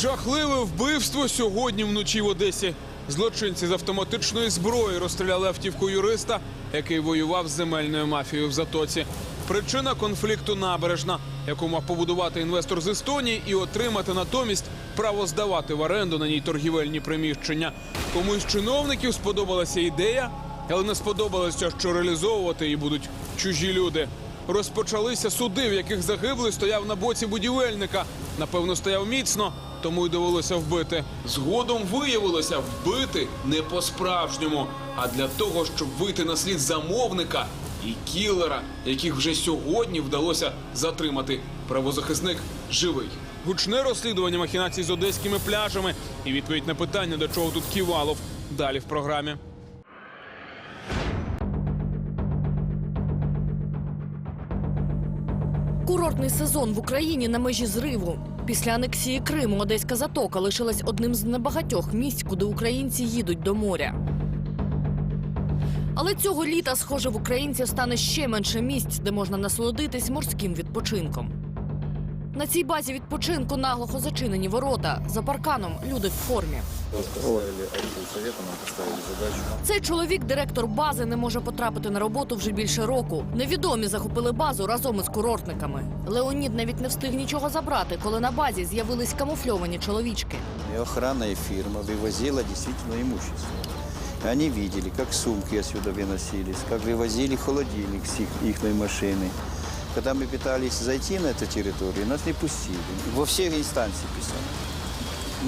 Жахливе вбивство сьогодні вночі в Одесі. Злочинці з автоматичної зброї розстріляли автівку юриста, який воював з земельною мафією в Затоці. Причина конфлікту набережна, яку мав побудувати інвестор з Естонії і отримати натомість право здавати в оренду на ній торгівельні приміщення. Комусь чиновників сподобалася ідея, але не сподобалося, що реалізовувати її будуть чужі люди. Розпочалися суди, в яких загиблий стояв на боці будівельника. Напевно, стояв міцно, тому й довелося вбити. Згодом виявилося вбити не по-справжньому, а для того, щоб вийти на слід замовника і кілера, яких вже сьогодні вдалося затримати. Правозахисник живий. Гучне розслідування махінацій з одеськими пляжами і відповідь на питання, до чого тут Ківалов. Далі в програмі. Курортний сезон в Україні на межі зриву. Після анексії Криму Одеська затока лишилась одним з небагатьох місць, куди українці їдуть до моря. Але цього літа, схоже, в українців стане ще менше місць, де можна насолодитись морським відпочинком. На цій базі відпочинку наглухо зачинені ворота. За парканом люди в формі. Поставили отдел совета, нам поставили задачу. Цей чоловік, директор бази, не може потрапити на роботу вже більше року. Невідомі захопили базу разом із курортниками. Леонід навіть не встиг нічого забрати, коли на базі з'явились камуфльовані чоловічки. И охранная фирма вывозила действительно имущество. Они видели, как сумки отсюда выносились, как вывозили холодильник с их, ихной машины. Когда мы пытались зайти на эту территорию, нас не пустили. Во всех инстанциях писали.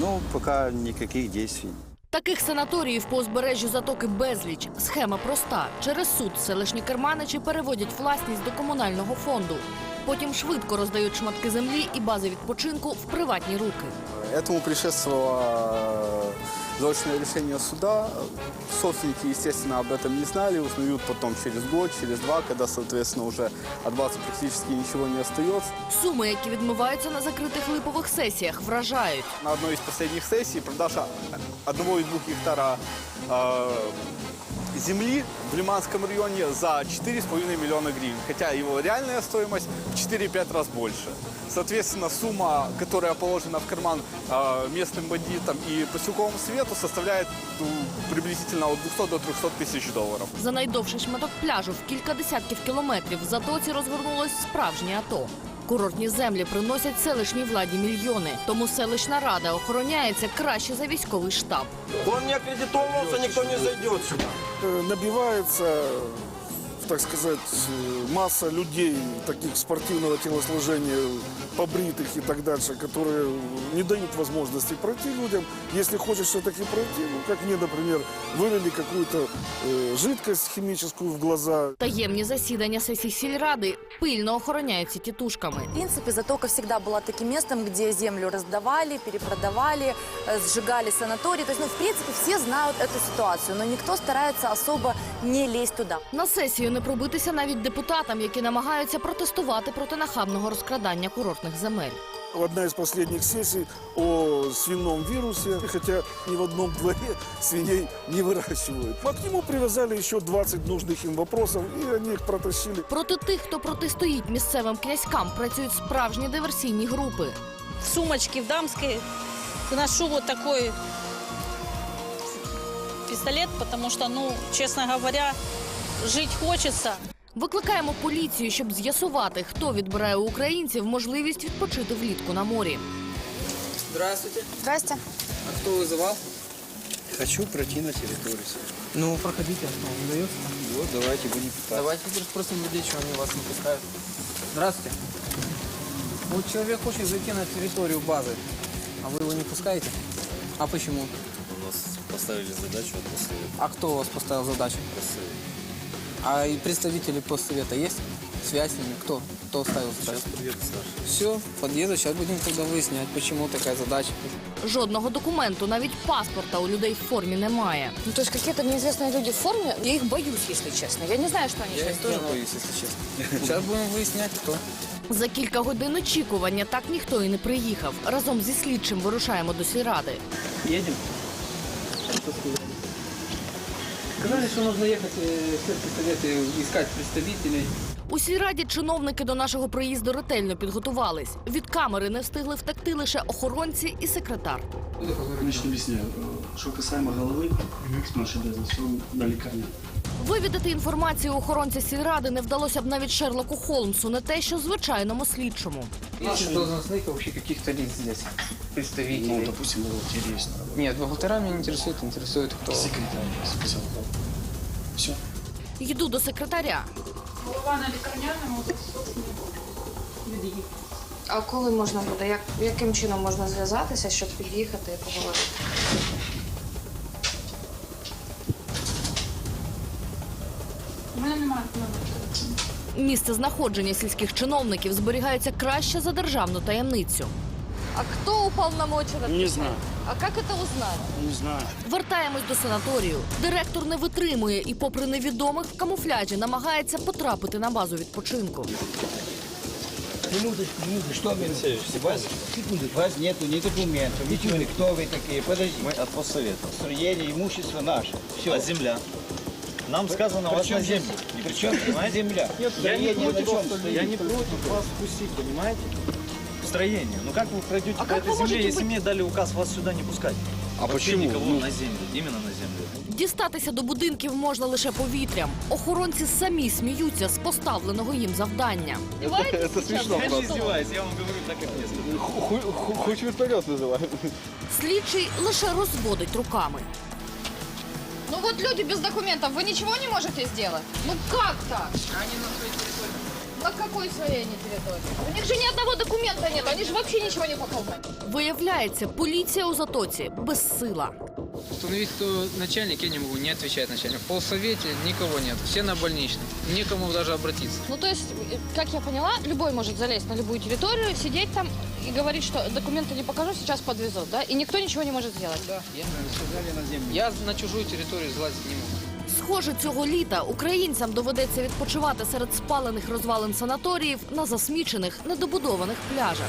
Ну, пока никаких действий. Таких санаторіїв по узбережжю затоки безліч. Схема проста. Через суд селищні керманичі переводять власність до комунального фонду. Потім швидко роздають шматки землі і бази відпочинку в приватні руки. Этому предшествовало э, заочное решение суда. Собственники, естественно, об этом не знали, узнают потом через год, через два, когда, соответственно, уже от базы практически ничего не остается. Суми, які відмиваються на закритих липових сесіях, вражають. На одной из последних сессий продажа одного и двух гектара э, земли в Лиманском районе за 4,5 миллиона гривен, хотя его реальная стоимость в 4-5 раз больше. Соответственно, сумма, которая положена в карман э, местным бандитам и поселковому свету, составляет ну, приблизительно от 200 до 300 тысяч долларов. За найдовший шматок пляжу в кілька десятків кілометрів в затоці розгорнулось справжнє АТО. Курортні землі приносять селищній владі мільйони, тому селищна рада охороняється краще за військовий штаб. Он не аккредитовался, никто не зайдет сюда. Э, набивается, так сказать, э, масса людей таких спортивного телосложения, побритых и так дальше, которые не дают возможности пройти людям. Если хочешь все-таки пройти, ну, как мне, например, вылили какую-то э, жидкость химическую в глаза, Таємні засідання сесій сільради пильно охороняються тітушками. В принципе, Затока всегда была таким местом, где землю раздавали, перепродавали, э, сжигали санатории. То есть, ну, в принципе, все знают эту ситуацию, но никто старается особо не лезть туда. На сесію не пробитися навіть депутатам, які намагаються протестувати проти нахабного розкрадання курортних земель. одна из последних сессий о свином вирусе, хотя ни в одном дворе свиней не выращивают. А к нему привязали еще 20 нужных им вопросов, и они их протащили. Проти тих, хто протистоїть місцевим князькам, працюють справжні диверсійні групи. в сумочке в дамской ношу вот такой пистолет, потому что, ну, честно говоря, жить хочется. Викликаємо поліцію, щоб з'ясувати, хто відбирає у українців можливість відпочити влітку на морі. Здравствуйте. Здрасте. А кто вызывал? Хочу пройти на территорию. Ну, проходите, не удается. Вот, давайте будем пытаться. Давайте теперь спросим людей, чего они вас не пускают. Здравствуйте. Вот человек хочет зайти на территорию базы, а вы его не пускаете? А почему? У нас поставили задачу от А кто у вас поставил задачу? Москвы. А и представители постсовета есть? Связь с ними? Кто? Кто ставил задачу? Сейчас приедет старший. Все, подъеду, сейчас будем тогда выяснять, почему такая задача. Жодного документу, навіть паспорта у людей в формі немає. Ну, то есть какие-то неизвестные люди в форме, я их боюсь, если честно. Я не знаю, что они Я сейчас их тоже делают. боюсь, если честно. Сейчас будем выяснять, кто. За кілька годин очікування так ніхто і не приїхав. Разом зі слідчим вирушаємо до сільради. Едем. Сказали, что нужно ехать э, в сельский совет и искать представителей. У сільраді чиновники до нашого приїзду ретельно підготувались. Від камери не встигли втекти лише охоронці і секретар. Значит, объясняю. Э, Что касаемо головы, нашей обязанности, он до лекарня. Вивідати інформацію охоронця сільради не вдалося б навіть Шерлоку Холмсу, не те, що звичайному слідчому. Есть должностных вообще каких-то лиц здесь, представителей. Ну, допустим, бухгалтерия есть работе. Нет, бухгалтера меня не интересует, интересует кто. Секретарь. Все. Йду до секретаря. Голова на лікарняному, А коли можна буде? Як, яким чином можна зв'язатися, щоб під'їхати і поговорити? У мене немає Місце знаходження сільських чиновників зберігається краще за державну таємницю. А кто уполномочен? Не знаю, А как это узнать? не знаю. Вертаємось до санаторію. Директор не витримує і, попри невідомих в камуфляжі, намагається потрапити на базу відпочинку. Минуточку, минуточку, что вы? Вас, секунду, вас нету ни документов, ничего, не- кто вы такие? Подожди. Мы от поссовета. Строение, имущество наше. Все. А земля? Нам сказано, у вас на землю. Не Причем здесь земля? Я не Строение на против, чем стоит? я не против вас впустить, понимаете? Строение. Ну как вы пройдете А по как этой вы земле, можете если быть- мне дали указ вас сюда не пускать? А Вообще почему? никого Ну, на землю, именно на землю. Дістатися до будинків можна лише повітрям. Охоронці самі сміються з поставленого їм завдання. Это смешно, Я не правда. издеваюсь, я вам говорю так, как мне сказали. Ху- ху- Хоть вертолет называй. Слідчий лише розводить руками. Ну вот люди без документов, вы ничего не можете сделать? Ну как так? Они на своїй території. На какой своей они территории? У них же ни одного документа нет, они же вообще ничего не показали. Виявляється, поліція у затоці безсила. Установить, кто начальник, я не могу, не отвечает начальник. В полсовете никого нет, все на больничном. Некому даже обратиться. Ну то есть, э, как я поняла, любой может залезть на любую территорию, сидеть там и говорить, что документы не покажу, сейчас подвезут, да? И никто ничего не может сделать. Да, я, я на чужую территорию залазить не могу. Схоже, цього літа українцям доведеться відпочивати серед спалених розвалин санаторіїв на засмічених недобудованих пляжах.